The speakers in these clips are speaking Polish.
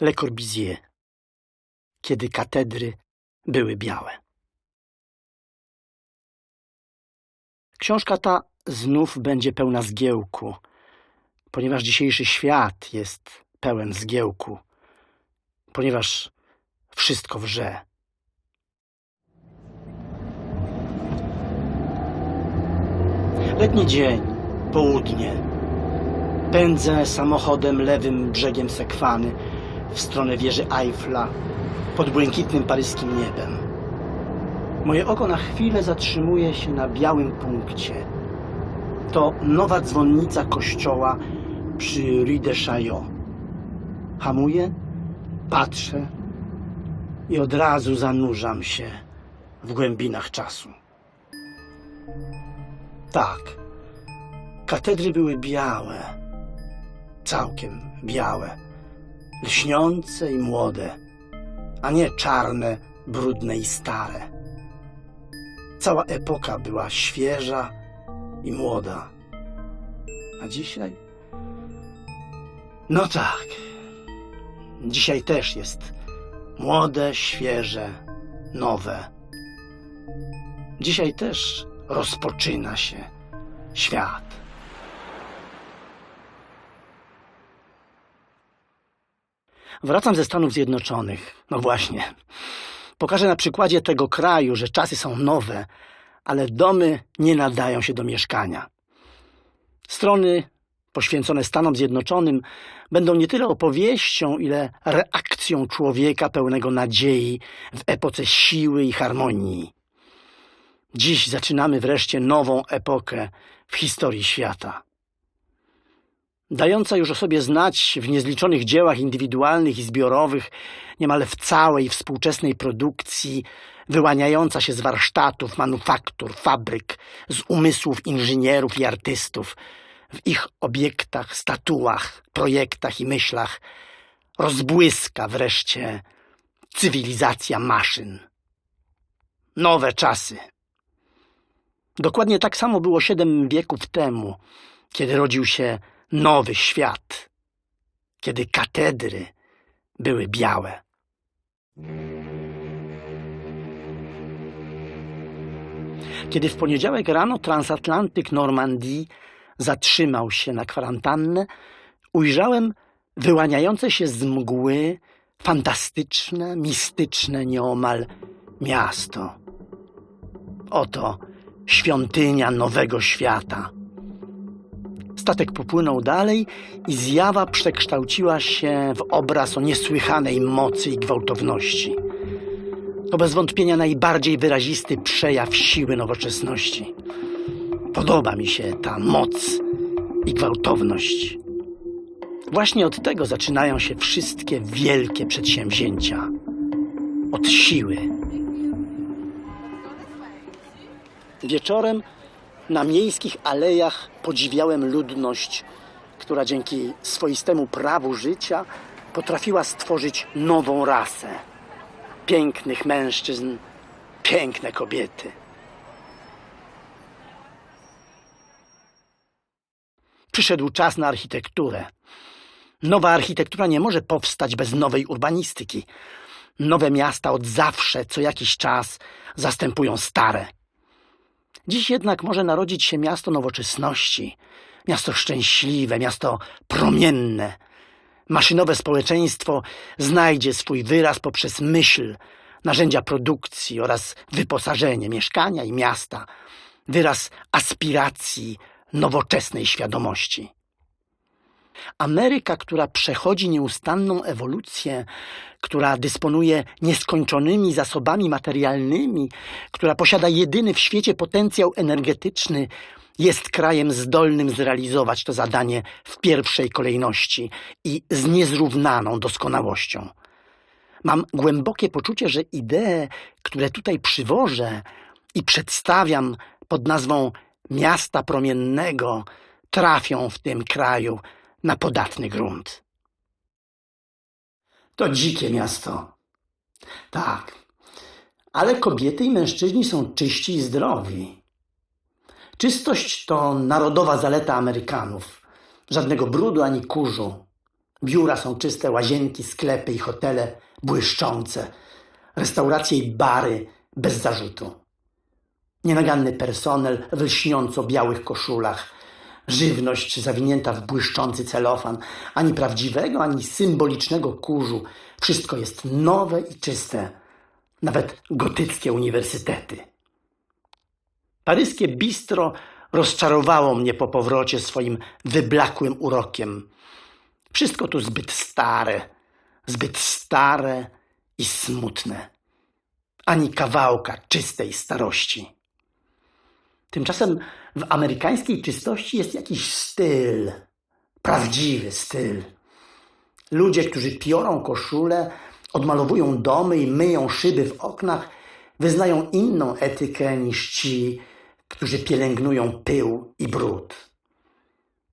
Le Corbusier, kiedy katedry były białe. Książka ta znów będzie pełna zgiełku, ponieważ dzisiejszy świat jest pełen zgiełku, ponieważ wszystko wrze. Letni dzień, południe. Pędzę samochodem lewym brzegiem Sekwany w stronę wieży Eiffla pod błękitnym paryskim niebem. Moje oko na chwilę zatrzymuje się na białym punkcie. To nowa dzwonnica kościoła przy Rue de Chaillot. Hamuję, patrzę i od razu zanurzam się w głębinach czasu. Tak, katedry były białe, całkiem białe, lśniące i młode, a nie czarne, brudne i stare. Cała epoka była świeża i młoda. A dzisiaj? No tak. Dzisiaj też jest młode, świeże, nowe. Dzisiaj też rozpoczyna się świat. Wracam ze Stanów Zjednoczonych. No właśnie. Pokażę na przykładzie tego kraju, że czasy są nowe, ale domy nie nadają się do mieszkania. Strony poświęcone Stanom Zjednoczonym będą nie tyle opowieścią, ile reakcją człowieka pełnego nadziei w epoce siły i harmonii. Dziś zaczynamy wreszcie nową epokę w historii świata. Dająca już o sobie znać w niezliczonych dziełach indywidualnych i zbiorowych, niemal w całej współczesnej produkcji, wyłaniająca się z warsztatów, manufaktur, fabryk, z umysłów inżynierów i artystów, w ich obiektach, statuach, projektach i myślach, rozbłyska wreszcie cywilizacja maszyn. Nowe czasy. Dokładnie tak samo było siedem wieków temu, kiedy rodził się nowy świat, kiedy katedry były białe. Kiedy w poniedziałek rano transatlantyk Normandii zatrzymał się na kwarantannę, ujrzałem wyłaniające się z mgły fantastyczne, mistyczne nieomal miasto. Oto świątynia nowego świata. Statek popłynął dalej i zjawa przekształciła się w obraz o niesłychanej mocy i gwałtowności. To bez wątpienia najbardziej wyrazisty przejaw siły nowoczesności. Podoba mi się ta moc i gwałtowność. Właśnie od tego zaczynają się wszystkie wielkie przedsięwzięcia. Od siły. Wieczorem na miejskich alejach podziwiałem ludność, która dzięki swoistemu prawu życia potrafiła stworzyć nową rasę. Pięknych mężczyzn, piękne kobiety. Przyszedł czas na architekturę. Nowa architektura nie może powstać bez nowej urbanistyki. Nowe miasta od zawsze, co jakiś czas, zastępują stare. Dziś jednak może narodzić się miasto nowoczesności, miasto szczęśliwe, miasto promienne. Maszynowe społeczeństwo znajdzie swój wyraz poprzez myśl, narzędzia produkcji oraz wyposażenie mieszkania i miasta, wyraz aspiracji nowoczesnej świadomości. Ameryka, która przechodzi nieustanną ewolucję, która dysponuje nieskończonymi zasobami materialnymi, która posiada jedyny w świecie potencjał energetyczny, jest krajem zdolnym zrealizować to zadanie w pierwszej kolejności i z niezrównaną doskonałością. Mam głębokie poczucie, że idee, które tutaj przywożę i przedstawiam pod nazwą miasta promiennego, trafią w tym kraju na podatny grunt. To dzikie miasto. Tak, ale kobiety i mężczyźni są czyści i zdrowi. Czystość to narodowa zaleta Amerykanów. Żadnego brudu ani kurzu. Biura są czyste, łazienki, sklepy i hotele błyszczące, restauracje i bary bez zarzutu. Nienaganny personel w lśniąco białych koszulach, żywność zawinięta w błyszczący celofan, ani prawdziwego, ani symbolicznego kurzu. Wszystko jest nowe i czyste, nawet gotyckie uniwersytety. Paryskie bistro rozczarowało mnie po powrocie swoim wyblakłym urokiem. Wszystko tu zbyt stare, zbyt stare i smutne. Ani kawałka czystej starości. Tymczasem w amerykańskiej czystości jest jakiś styl, prawdziwy styl. Ludzie, którzy piorą koszule, odmalowują domy i myją szyby w oknach, wyznają inną etykę niż ci, którzy pielęgnują pył i brud.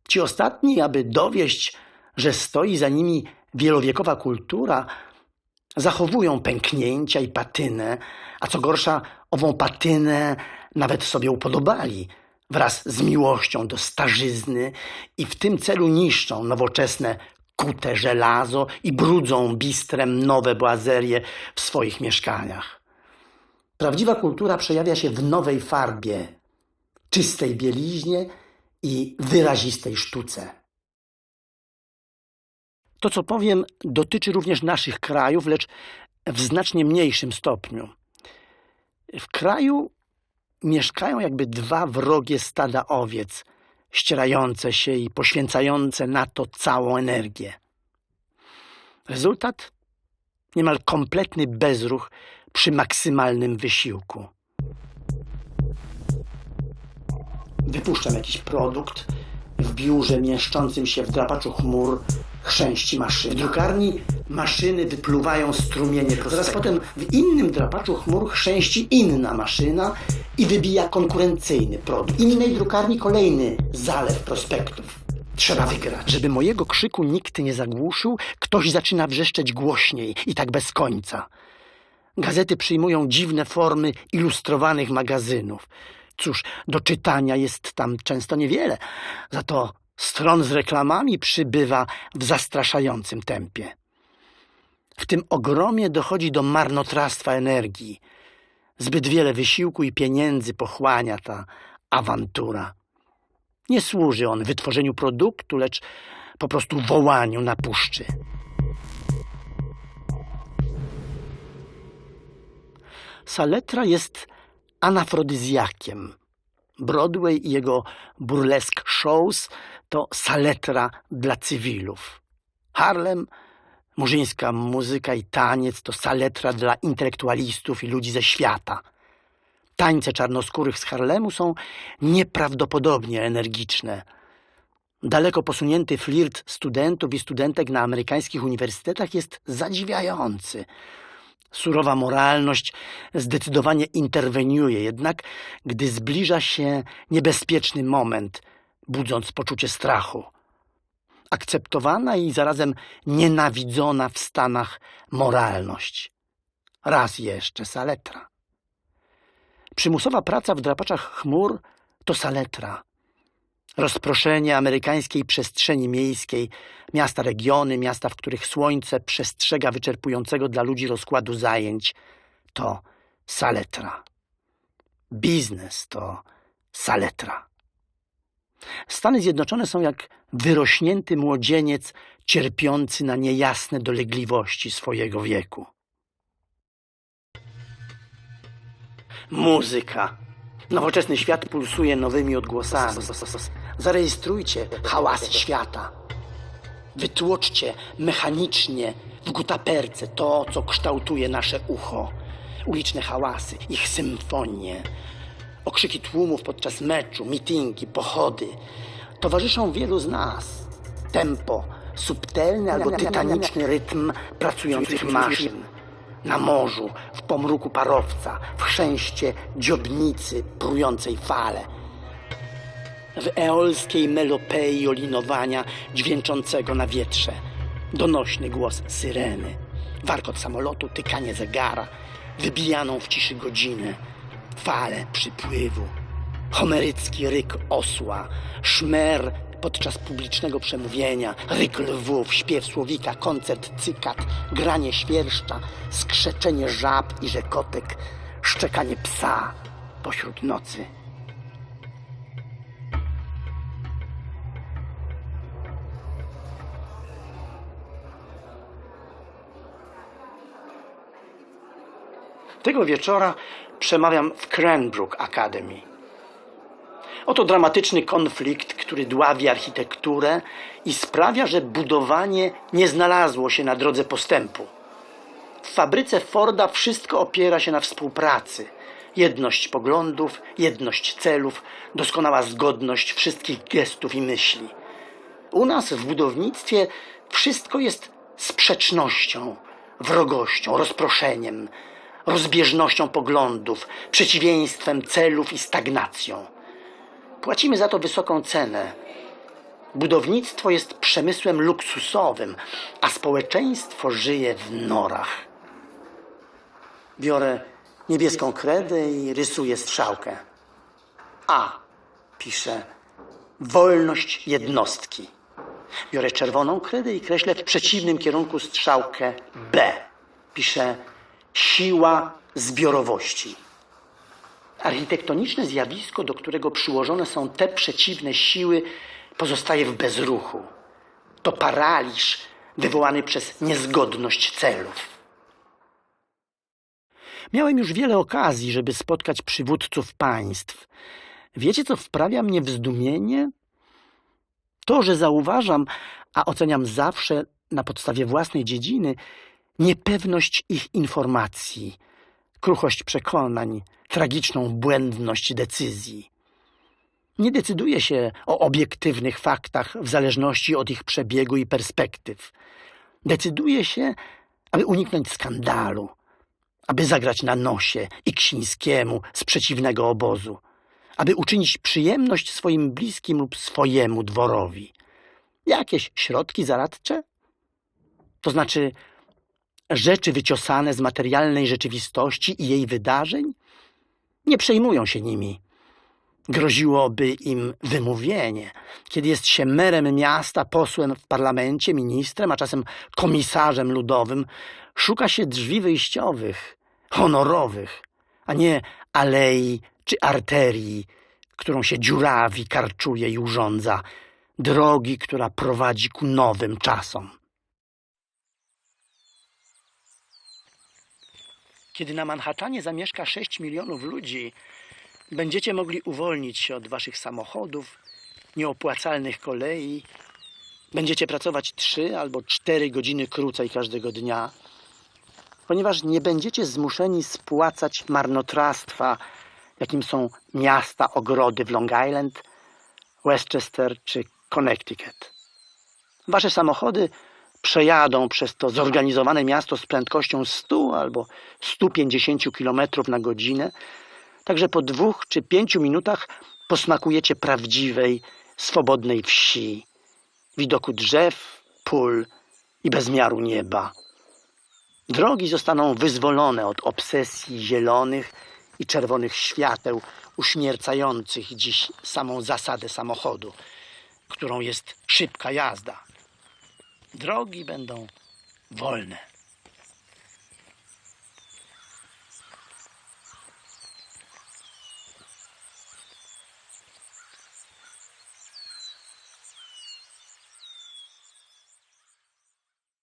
Ci ostatni, aby dowieść, że stoi za nimi wielowiekowa kultura, zachowują pęknięcia i patynę, a co gorsza, ową patynę nawet sobie upodobali wraz z miłością do starzyzny i w tym celu niszczą nowoczesne kute żelazo i brudzą bistrem nowe boazerie w swoich mieszkaniach. Prawdziwa kultura przejawia się w nowej farbie, czystej bieliźnie i wyrazistej sztuce. To, co powiem, dotyczy również naszych krajów, lecz w znacznie mniejszym stopniu. W kraju mieszkają jakby dwa wrogie stada owiec, ścierające się i poświęcające na to całą energię. Rezultat? Niemal kompletny bezruch przy maksymalnym wysiłku. Wypuszczam jakiś produkt w biurze mieszczącym się w drapaczu chmur chrzęści maszyny. W drukarni maszyny wypluwają strumienie prospektów. Zaraz potem w innym drapaczu chmur chrzęści inna maszyna i wybija konkurencyjny produkt. Innej drukarni kolejny zalew prospektów. Trzeba wygrać. Żeby mojego krzyku nikt nie zagłuszył, ktoś zaczyna wrzeszczeć głośniej i tak bez końca. Gazety przyjmują dziwne formy ilustrowanych magazynów. Cóż, do czytania jest tam często niewiele, za to stron z reklamami przybywa w zastraszającym tempie. W tym ogromie dochodzi do marnotrawstwa energii. Zbyt wiele wysiłku i pieniędzy pochłania ta awantura. Nie służy on wytworzeniu produktu, lecz po prostu wołaniu na puszczy. Saletra jest anafrodyzjakiem. Broadway i jego burlesque shows to saletra dla cywilów. Harlem, murzyńska muzyka i taniec to saletra dla intelektualistów i ludzi ze świata. Tańce czarnoskórych z Harlemu są nieprawdopodobnie energiczne. Daleko posunięty flirt studentów i studentek na amerykańskich uniwersytetach jest zadziwiający. Surowa moralność zdecydowanie interweniuje, jednak gdy zbliża się niebezpieczny moment, budząc poczucie strachu. Akceptowana i zarazem nienawidzona w Stanach moralność. Raz jeszcze saletra. Przymusowa praca w drapaczach chmur to saletra. Rozproszenie amerykańskiej przestrzeni miejskiej, miasta regiony, miasta, w których słońce przestrzega wyczerpującego dla ludzi rozkładu zajęć, to saletra. Biznes to saletra. Stany Zjednoczone są jak wyrośnięty młodzieniec cierpiący na niejasne dolegliwości swojego wieku. Muzyka. Nowoczesny świat pulsuje nowymi odgłosami. Zarejestrujcie hałasy świata. Wytłoczcie mechanicznie w gutaperce to, co kształtuje nasze ucho. Uliczne hałasy, ich symfonie, okrzyki tłumów podczas meczu, mitingi, pochody. Towarzyszą wielu z nas. Tempo, subtelny albo tytaniczny rytm pracujących maszyn. Na morzu, w pomruku parowca, w chrzęście dziobnicy prującej fale. W eolskiej melopei olinowania dźwięczącego na wietrze. Donośny głos syreny. Warkot samolotu, tykanie zegara, wybijaną w ciszy godzinę. Fale przypływu. Homerycki ryk osła, szmer Podczas publicznego przemówienia ryk lwów, śpiew słowika, koncert cykat, granie świerszcza, skrzeczenie żab i rzekotek, szczekanie psa pośród nocy. Tego wieczora przemawiam w Cranbrook Academy. Oto dramatyczny konflikt, który dławi architekturę i sprawia, że budowanie nie znalazło się na drodze postępu. W fabryce Forda wszystko opiera się na współpracy. Jedność poglądów, jedność celów, doskonała zgodność wszystkich gestów i myśli. U nas w budownictwie wszystko jest sprzecznością, wrogością, rozproszeniem, rozbieżnością poglądów, przeciwieństwem celów i stagnacją. Płacimy za to wysoką cenę. Budownictwo jest przemysłem luksusowym, a społeczeństwo żyje w norach. Biorę niebieską kredę i rysuję strzałkę. A, piszę, wolność jednostki. Biorę czerwoną kredę i kreślę w przeciwnym kierunku strzałkę B. Piszę siła zbiorowości. Architektoniczne zjawisko, do którego przyłożone są te przeciwne siły, pozostaje w bezruchu. To paraliż wywołany przez niezgodność celów. Miałem już wiele okazji, żeby spotkać przywódców państw. Wiecie, co wprawia mnie w zdumienie? To, że zauważam, a oceniam zawsze na podstawie własnej dziedziny, niepewność ich informacji, kruchość przekonań, tragiczną błędność decyzji. Nie decyduje się o obiektywnych faktach w zależności od ich przebiegu i perspektyw. Decyduje się, aby uniknąć skandalu, aby zagrać na nosie i Ksińskiemu z przeciwnego obozu, aby uczynić przyjemność swoim bliskim lub swojemu dworowi. Jakieś środki zaradcze? To znaczy rzeczy wyciosane z materialnej rzeczywistości i jej wydarzeń? Nie przejmują się nimi. Groziłoby im wymówienie. Kiedy jest się merem miasta, posłem w parlamencie, ministrem, a czasem komisarzem ludowym, szuka się drzwi wyjściowych, honorowych, a nie alei czy arterii, którą się dziurawi, karczuje i urządza, drogi, która prowadzi ku nowym czasom. Kiedy na Manhattanie zamieszka 6 milionów ludzi, będziecie mogli uwolnić się od waszych samochodów, nieopłacalnych kolei. Będziecie pracować 3 albo 4 godziny krócej każdego dnia, ponieważ nie będziecie zmuszeni spłacać marnotrawstwa, jakim są miasta, ogrody w Long Island, Westchester czy Connecticut. Wasze samochody przejadą przez to zorganizowane miasto z prędkością 100 albo 150 km na godzinę, także po dwóch czy pięciu minutach posmakujecie prawdziwej, swobodnej wsi, widoku drzew, pól i bezmiaru nieba. Drogi zostaną wyzwolone od obsesji zielonych i czerwonych świateł uśmiercających dziś samą zasadę samochodu, którą jest szybka jazda. Drogi będą wolne.